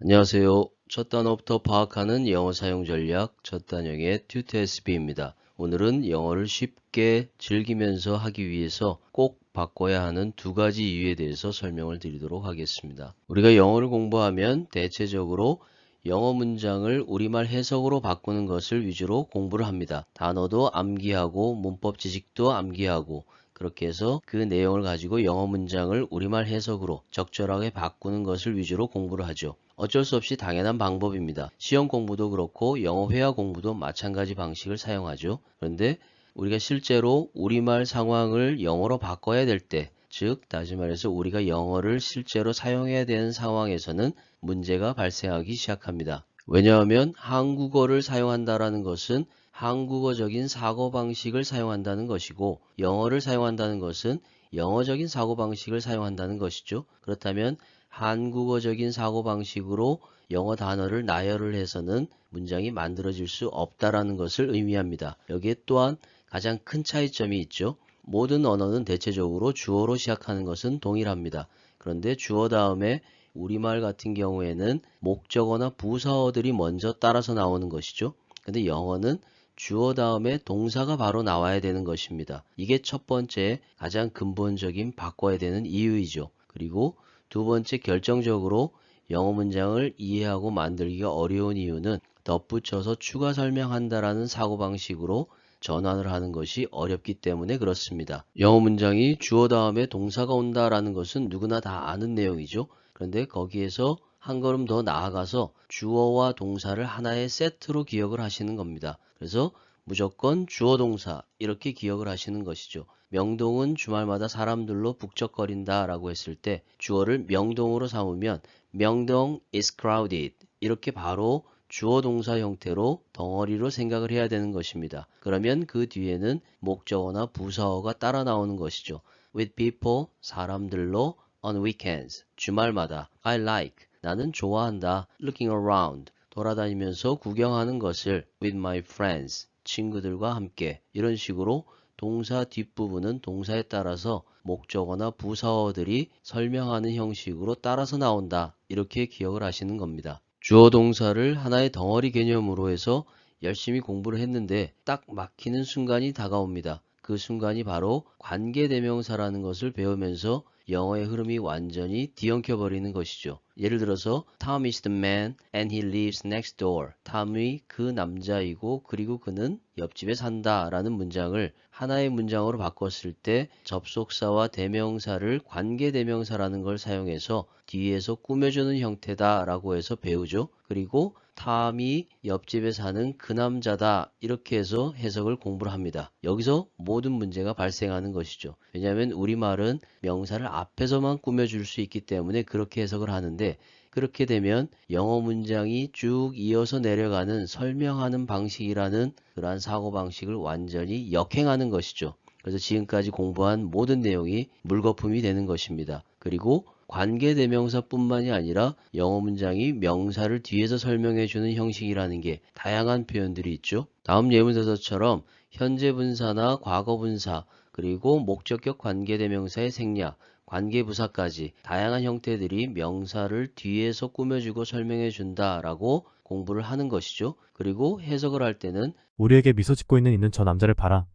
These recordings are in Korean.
안녕하세요. 첫 단어부터 파악하는 영어 사용 전략 첫 단영의 튜터 SB입니다. 오늘은 영어를 쉽게 즐기면서 하기 위해서 꼭 바꿔야 하는 두 가지 이유에 대해서 설명을 드리도록 하겠습니다. 우리가 영어를 공부하면 대체적으로 영어 문장을 우리말 해석으로 바꾸는 것을 위주로 공부를 합니다. 단어도 암기하고 문법 지식도 암기하고 그렇게 해서 그 내용을 가지고 영어 문장을 우리말 해석으로 적절하게 바꾸는 것을 위주로 공부를 하죠. 어쩔 수 없이 당연한 방법입니다. 시험 공부도 그렇고 영어 회화 공부도 마찬가지 방식을 사용하죠. 그런데 우리가 실제로 우리말 상황을 영어로 바꿔야 될 때, 즉 다시 말해서 우리가 영어를 실제로 사용해야 되는 상황에서는 문제가 발생하기 시작합니다. 왜냐하면 한국어를 사용한다라는 것은 한국어적인 사고방식을 사용한다는 것이고 영어를 사용한다는 것은 영어적인 사고방식을 사용한다는 것이죠. 그렇다면 한국어적인 사고방식으로 영어 단어를 나열을 해서는 문장이 만들어질 수 없다라는 것을 의미합니다. 여기에 또한 가장 큰 차이점이 있죠. 모든 언어는 대체적으로 주어로 시작하는 것은 동일합니다. 그런데 주어 다음에 우리말 같은 경우에는 목적어나 부사어들이 먼저 따라서 나오는 것이죠. 근데 영어는 주어 다음에 동사가 바로 나와야 되는 것입니다. 이게 첫 번째 가장 근본적인 바꿔야 되는 이유이죠. 그리고 두 번째 결정적으로 영어 문장을 이해하고 만들기가 어려운 이유는 덧붙여서 추가 설명한다라는 사고방식으로 전환을 하는 것이 어렵기 때문에 그렇습니다. 영어 문장이 주어 다음에 동사가 온다라는 것은 누구나 다 아는 내용이죠. 그런데 거기에서 한 걸음 더 나아가서 주어와 동사를 하나의 세트로 기억을 하시는 겁니다. 그래서 무조건 주어 동사 이렇게 기억을 하시는 것이죠. 명동은 주말마다 사람들로 북적거린다 라고 했을 때 주어를 명동으로 삼으면 명동 is crowded 이렇게 바로 주어 동사 형태로 덩어리로 생각을 해야 되는 것입니다. 그러면 그 뒤에는 목적어나 부사어가 따라 나오는 것이죠. with people 사람들로 on weekends 주말마다 I like 나는 좋아한다 looking around 돌아다니면서 구경하는 것을 with my friends 친구들과 함께 이런 식으로 동사 뒷부분은 동사에 따라서 목적어나 부사어들이 설명하는 형식으로 따라서 나온다 이렇게 기억을 하시는 겁니다. 주어 동사를 하나의 덩어리 개념으로 해서 열심히 공부를 했는데 딱 막히는 순간이 다가옵니다. 그 순간이 바로 관계대명사라는 것을 배우면서 영어의 흐름이 완전히 뒤엉켜 버리는 것이죠. 예를 들어서 Tom is the man and he lives next door. 탐이 그 남자이고 그리고 그는 옆집에 산다 라는 문장을 하나의 문장으로 바꿨을 때 접속사와 대명사를 관계대명사라는 걸 사용해서 뒤에서 꾸며주는 형태다 라고 해서 배우죠. 그리고 탐이 옆집에 사는 그 남자다 이렇게 해서 해석을 공부를 합니다. 여기서 모든 문제가 발생하는 것이죠. 왜냐하면 우리말은 명사를 앞에서만 꾸며줄 수 있기 때문에 그렇게 해석을 하는데 그렇게 되면 영어 문장이 쭉 이어서 내려가는 설명하는 방식이라는 그러한 사고방식을 완전히 역행하는 것이죠. 그래서 지금까지 공부한 모든 내용이 물거품이 되는 것입니다. 그리고 관계대명사뿐만이 아니라 영어 문장이 명사를 뒤에서 설명해 주는 형식이라는 게 다양한 표현들이 있죠. 다음 예문서처럼 현재 분사나 과거 분사 그리고 목적격 관계대명사의 생략 관계부사까지 다양한 형태들이 명사를 뒤에서 꾸며주고 설명해 준다 라고 공부를 하는 것이죠. 그리고 해석을 할 때는 우리에게 미소 짓고 있는 있는 저 남자를 봐라.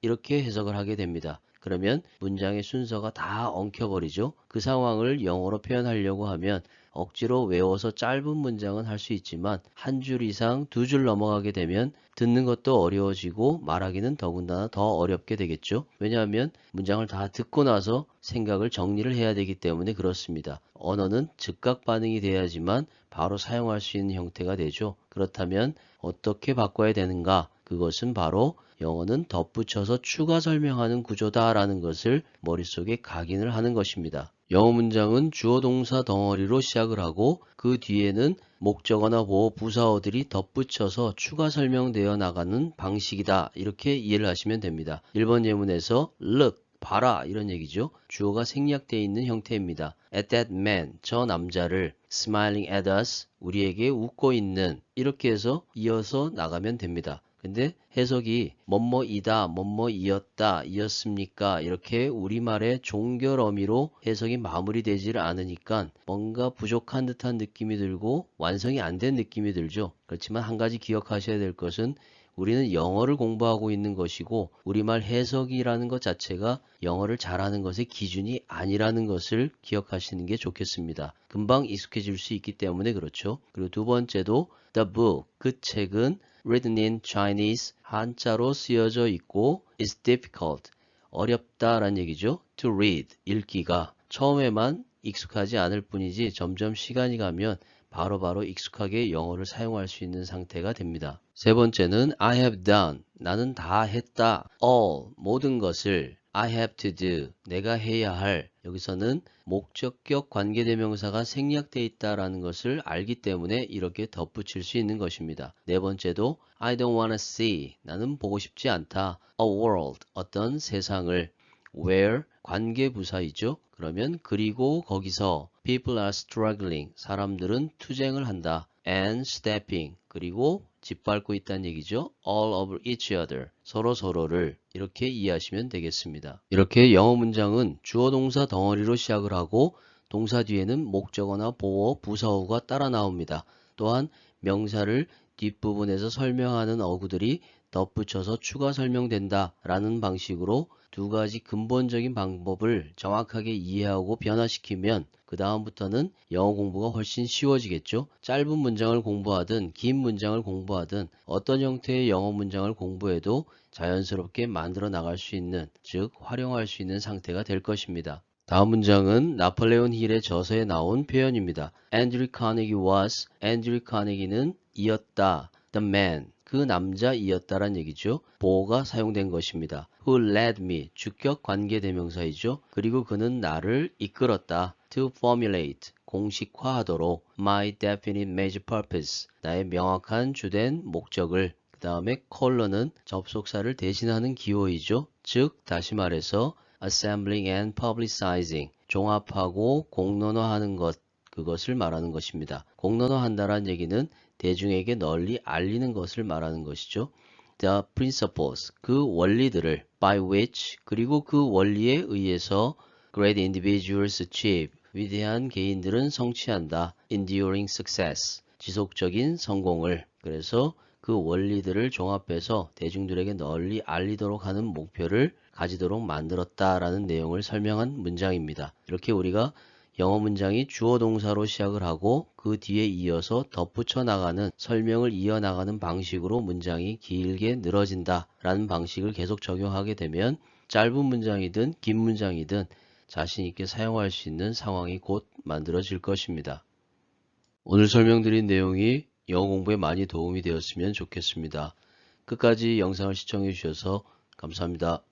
이렇게 해석을 하게 됩니다. 그러면 문장의 순서가 다 엉켜버리죠. 그 상황을 영어로 표현하려고 하면 억지로 외워서 짧은 문장은 할 수 있지만 한 줄 이상 두 줄 넘어가게 되면 듣는 것도 어려워지고 말하기는 더군다나 더 어렵게 되겠죠. 왜냐하면 문장을 다 듣고 나서 생각을 정리를 해야 되기 때문에 그렇습니다. 언어는 즉각 반응이 돼야지만 바로 사용할 수 있는 형태가 되죠. 그렇다면 어떻게 바꿔야 되는가? 그것은 바로 영어는 덧붙여서 추가 설명하는 구조다라는 것을 머릿속에 각인을 하는 것입니다. 영어 문장은 주어 동사 덩어리로 시작을 하고 그 뒤에는 목적어나 보호 부사어들이 덧붙여서 추가 설명되어 나가는 방식이다. 이렇게 이해를 하시면 됩니다. 1번 예문에서 look 봐라 이런 얘기죠. 주어가 생략되어 있는 형태입니다. At that man, 저 남자를 smiling at us, 우리에게 웃고 있는 이렇게 해서 이어서 나가면 됩니다. 근데 해석이 뭐뭐이다, 뭐뭐이었다, 이었습니까? 이렇게 우리말의 종결 어미로 해석이 마무리되질 않으니까 뭔가 부족한 듯한 느낌이 들고 완성이 안 된 느낌이 들죠. 그렇지만 한 가지 기억하셔야 될 것은 우리는 영어를 공부하고 있는 것이고 우리말 해석이라는 것 자체가 영어를 잘하는 것의 기준이 아니라는 것을 기억하시는 게 좋겠습니다. 금방 익숙해질 수 있기 때문에 그렇죠. 그리고 두 번째도 the book 그 책은 written in Chinese 한자로 쓰여져 있고 is difficult 어렵다라는 얘기죠. to read 읽기가 처음에만 익숙하지 않을 뿐이지 점점 시간이 가면 바로바로 익숙하게 영어를 사용할 수 있는 상태가 됩니다. 세 번째는 I have done. 나는 다 했다. all. 모든 것을 I have to do. 내가 해야 할. 여기서는 목적격 관계대명사가 생략되어 있다라는 것을 알기 때문에 이렇게 덧붙일 수 있는 것입니다. 네 번째도 I don't wanna see. 나는 보고 싶지 않다. a world. 어떤 세상을 where 관계 부사이죠. 그러면 그리고 거기서 people are struggling 사람들은 투쟁을 한다. and stepping 그리고 짓밟고 있다는 얘기죠. all over each other 서로 서로를 이렇게 이해하시면 되겠습니다. 이렇게 영어 문장은 주어 동사 덩어리로 시작을 하고 동사 뒤에는 목적어나 보어, 부사어가 따라 나옵니다. 또한 명사를 뒷부분에서 설명하는 어구들이 덧붙여서 추가 설명된다 라는 방식으로 두 가지 근본적인 방법을 정확하게 이해하고 변화시키면 그 다음부터는 영어 공부가 훨씬 쉬워지겠죠. 짧은 문장을 공부하든 긴 문장을 공부하든 어떤 형태의 영어 문장을 공부해도 자연스럽게 만들어 나갈 수 있는 즉 활용할 수 있는 상태가 될 것입니다. 다음 문장은 나폴레온 힐의 저서에 나온 표현입니다. Andrew Carnegie was, Andrew Carnegie는 이었다, the man, 그 남자이었다란 얘기죠. 보어가 사용된 것입니다. Who led me, 주격 관계 대명사이죠. 그리고 그는 나를 이끌었다. To formulate, 공식화하도록 my definite major purpose, 나의 명확한 주된 목적을 그 다음에 컬러는 접속사를 대신하는 기호이죠. 즉 다시 말해서 assembling and publicizing 종합하고 공론화하는 것 그것을 말하는 것입니다. 공론화한다란 얘기는 대중에게 널리 알리는 것을 말하는 것이죠. The principles 그 원리들을 by which 그리고 그 원리에 의해서 great individuals achieve 위대한 개인들은 성취한다. enduring success 지속적인 성공을 그래서 그 원리들을 종합해서 대중들에게 널리 알리도록 하는 목표를 가지도록 만들었다라는 내용을 설명한 문장입니다. 이렇게 우리가 영어 문장이 주어 동사로 시작을 하고 그 뒤에 이어서 덧붙여 나가는 설명을 이어나가는 방식으로 문장이 길게 늘어진다 라는 방식을 계속 적용하게 되면 짧은 문장이든 긴 문장이든 자신 있게 사용할 수 있는 상황이 곧 만들어질 것입니다. 오늘 설명드린 내용이 영어 공부에 많이 도움이 되었으면 좋겠습니다. 끝까지 영상을 시청해 주셔서 감사합니다.